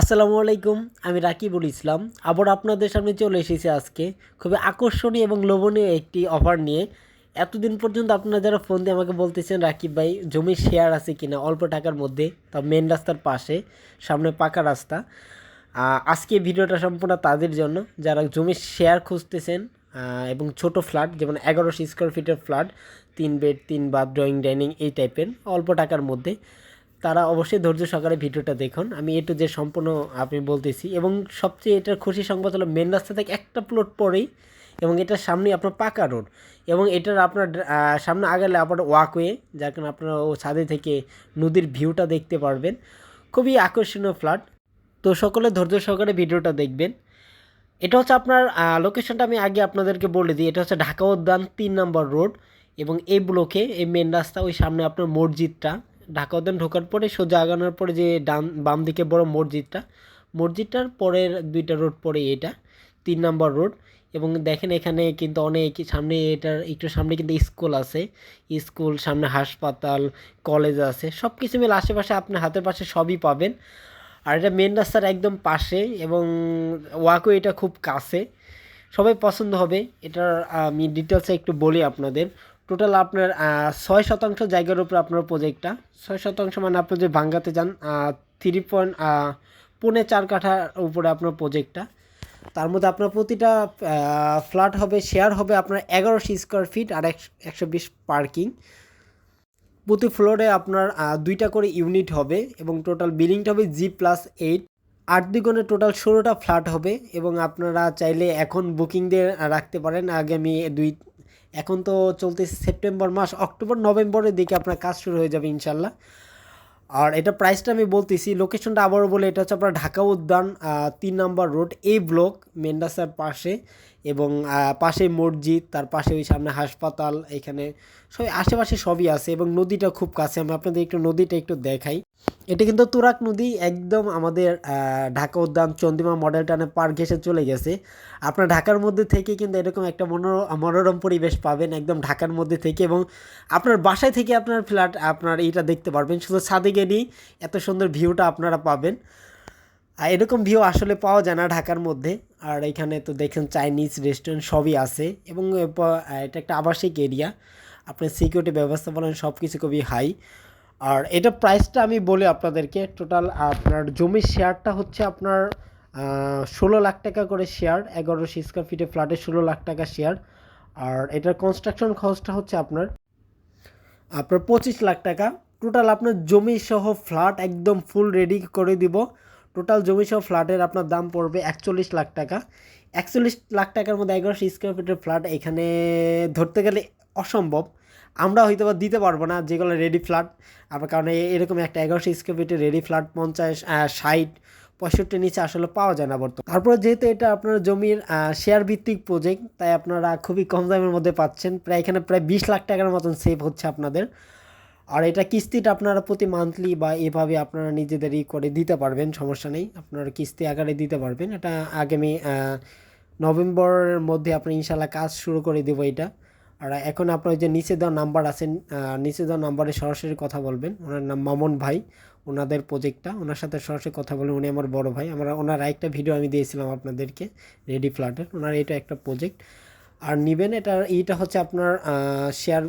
আসসালামু আলাইকুম, আমি রাকিবুল ইসলাম। আবার আপনাদের সামনে চলে এসেছি আজকে খুবই আকর্ষণীয় এবং লোভনীয় একটি অফার নিয়ে। এতদিন পর্যন্ত আপনারা যারা ফোন দিয়ে আমাকে বলতেছেন, রাকিব ভাই, জমির শেয়ার আছে কিনা? অল্প টাকার মধ্যে, তা মেন রাস্তার পাশে, সামনে পাকা রাস্তা। আজকে ভিডিওটা সম্পূর্ণ তাদের জন্য। যারা জমির শেয়ার খুঁজতেছেন এবং ছোট ফ্ল্যাট, যেমন এগারোশো স্কোয়ার ফিটের ফ্ল্যাট, তিন বেড তিন বাথ ড্রয়িং ডাইনিং এই টাইপের অল্প টাকার মধ্যে। তারা অবশ্যই ধৈর্য সহকারে ভিডিওটা দেখুন। আমি এটু যে সম্পূর্ণ আপনি বলতেছি এবং সবচেয়ে এটার খুশি সংবাদ হলো মেন রাস্তা থেকে একটা প্লট পরেই এবং এটার সামনে আপনার পাকা রোড এবং এটার আপনার সামনে আগালে আপনার ওয়াকওয়ে যার কারণে আপনারা ও ছাদে থেকে নদীর ভিউটা দেখতে পারবেন। খুবই আকর্ষণীয় ফ্ল্যাট তো সকলে ধৈর্য সহকারে ভিডিওটা দেখবেন। এটা হচ্ছে আপনার লোকেশনটা আমি আগে আপনাদেরকে বলে দিই। এটা হচ্ছে ঢাকা উদ্যান তিন নম্বর রোড এবং এই ব্লকে এই মেন রাস্তা ওই সামনে আপনার মসজিদটা। ঢাকা উদ্যান ঢোকার পরে সোজা আগানোর পরে যে ডান, বাম দিকে বড় মসজিদটা, মসজিদটার পরের দুইটা রোড পরে এটা, তিন নম্বর রোড। এবং দেখেন এখানে কিন্তু অনেক সামনে এটার একটু সামনে কিন্তু স্কুল আছে। স্কুল, সামনে হাসপাতাল, কলেজ আছে সব কিছু মিলে আশেপাশে আপনার হাতের পাশে সবই পাবেন। আর এটা মেন রাস্তার একদম পাশে এবং ওয়াকও এটা খুব কাছে। সবাই পছন্দ হবে, এটার আমি ডিটেলসে একটু বলি আপনাদের। টোটাল আপনার ছয় শতাংশ জায়গার উপর আপনার প্রজেক্টটা ছয় শতাংশ মানে আপনি যদি ভাঙ্গাতে যান থ্রি পয়েন্ট পৌনে চার কাঠার উপরে আপনার প্রজেক্টটা তার মধ্যে আপনার প্রতিটা ফ্ল্যাট হবে শেয়ার হবে আপনার এগারোশো স্কোয়ার ফিট আর একশো বিশ পার্কিং প্রতি ফ্লোরে আপনার দুইটা করে ইউনিট হবে এবং টোটাল বিল্ডিংটা হবে জি প্লাস এইট আট দ্বিগুণে টোটাল ষোলোটা ফ্ল্যাট হবে এবং আপনারা চাইলে এখন বুকিং দিয়ে রাখতে পারেন। আগামী দুই এখন তো চলতেছে সেপ্টেম্বর মাস, অক্টোবর, নভেম্বরের দিকে আপনার কাজ শুরু হয়ে যাবে ইনশাল্লাহ। আর এটা প্রাইসটা আমি বলতেছি লোকেশনটা আবারও বলে, এটা হচ্ছে আপনার ঢাকা উদ্যান তিন নম্বর রোড এই ব্লক মেন্ডাসার পাশে। এবং পাশে মসজিদ, তার পাশে ওই সামনে হাসপাতাল, এখানে সব আশেপাশে সবই আছে এবং নদীটা খুব কাছে। আমি আপনাদের একটু নদীটা একটু দেখাই। এটা কিন্তু তুরাক নদী, একদম আমাদের ঢাকা উদ্যান চন্দ্রিমা মডেল টানে পার ঘেসে চলে গেছে। আপনার ঢাকার মধ্যে থেকে কিন্তু এরকম একটা মনোর, মনোরম পরিবেশ পাবেন একদম ঢাকার মধ্যে থেকে এবং আপনার বাসায় থেকে আপনার ফ্ল্যাট, আপনার এইটা দেখতে পারবেন। শুধু ছাদে গেলেই এত সুন্দর ভিউটা আপনারা পাবেন। আর এরকম ভিউ আসলে পাওয়া যায় না ঢাকার মধ্যে। আর এখানে তো দেখেন চাইনিজ রেস্টুরেন্ট সবই আছে এবং এটা একটা আবাসিক এরিয়া আপনার সিকিউরিটি ব্যবস্থা বলেন সব কিছু খুবই হাই আর এটা প্রাইসটা আমি বলি আপনাদেরকে টোটাল আপনার জমির শেয়ারটা হচ্ছে আপনার ষোলো লাখ টাকা করে শেয়ার এগারোশো স্কোয়ার ফিটে ফ্ল্যাটে ষোলো লাখ টাকা শেয়ার আর এটার কনস্ট্রাকশন খরচটা হচ্ছে আপনার আপনার পঁচিশ লাখ টাকা। টোটাল আপনার জমি সহ ফ্ল্যাট একদম ফুল রেডি করে দিব। টোটাল জমি সহ ফ্ল্যাটের আপনার দাম পড়বে একচল্লিশ লাখ টাকা। একচল্লিশ লাখ টাকার মধ্যে এগারোশো স্কোয়ার ফিটের ফ্ল্যাট এখানে ধরতে গেলে অসম্ভব। আমরা হয়তো বা দিতে পারব না যেগুলো রেডি ফ্ল্যাট আপনার কারণে এরকম একটা এগারোশো স্কোয়ার ফিটের রেডি ফ্ল্যাট পঞ্চাশ ষাট, পঁয়ষট্টির নিচে আসলে পাওয়া যায় না বর্তমানে। তারপরে যেহেতু এটা আপনার জমির শেয়ার ভিত্তিক প্রজেক্ট তাই আপনারা খুবই কম দামের মধ্যে পাচ্ছেন। প্রায় এখানে প্রায় বিশ লাখ টাকার মতন সেভ হচ্ছে আপনাদের। আর এটা কিস্তিটা আপনারা প্রতি মান্থলি বা এভাবে আপনারা নিজেদেরই করে দিতে পারবেন, সমস্যা নেই। আপনারা কিস্তি আকারে দিতে পারবেন। এটা আগামী নভেম্বরের মধ্যে আপনি ইনশাল্লাহ কাজ শুরু করে দেবো এটা। আর এখন আপনার যে নিচে দেওয়া নাম্বার আছেন নিচে দেওয়া নাম্বারে সরাসরি কথা বলবেন। ওনার নাম মামুন ভাই। ওনাদের প্রজেক্টটা ওনার সাথে সরাসরি কথা বলবেন উনি আমার বড় ভাই। আমরা ওনার একটা ভিডিও আমি দিয়েছিলাম আপনাদেরকে রেডি ফ্ল্যাটের ওনার এটা একটা প্রজেক্ট আর নিবেন, এটা, এইটা হচ্ছে আপনার শেয়ার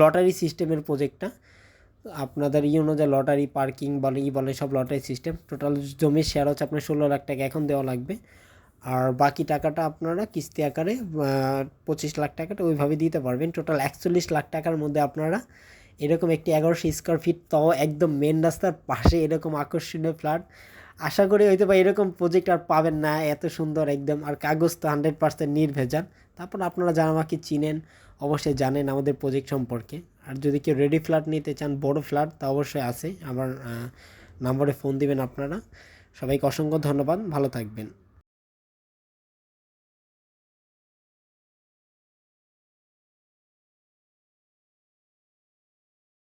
লটারি সিস্টেমের প্রজেক্টটা আপনাদের ই অনুযায়ী লটারি পার্কিং বলে, ই বলে, সব লটারি সিস্টেম টোটাল জমির শেয়ার হচ্ছে আপনার ষোলো লাখ টাকা এখন দেওয়া লাগবে। আর বাকি টাকাটা আপনারা কিস্তি আকারে পঁচিশ লাখ টাকাটা ওইভাবে দিতে পারবেন। টোটাল একচল্লিশ লাখ টাকার মধ্যে আপনারা এরকম একটি এগারোশো স্কোয়ার ফিট তাও একদম মেন রাস্তার পাশে এরকম আকর্ষণীয় ফ্ল্যাট আশা করি হয়তো বা এরকম প্রজেক্ট আর পাবেন না, এত সুন্দর একদম। আর কাগজ তো হান্ড্রেড পার্সেন্ট নির্ভেজাল। তারপর আপনারা যারা আমাকে চিনেন অবশ্যই জানেন আমাদের প্রজেক্ট সম্পর্কে। আর যদি কেউ রেডি ফ্ল্যাট নিতে চান, বড় ফ্ল্যাট তা অবশ্যই আছে। আমার নাম্বারে ফোন দিবেন আপনারা। সবাইকে অসংখ্য ধন্যবাদ। ভালো থাকবেন।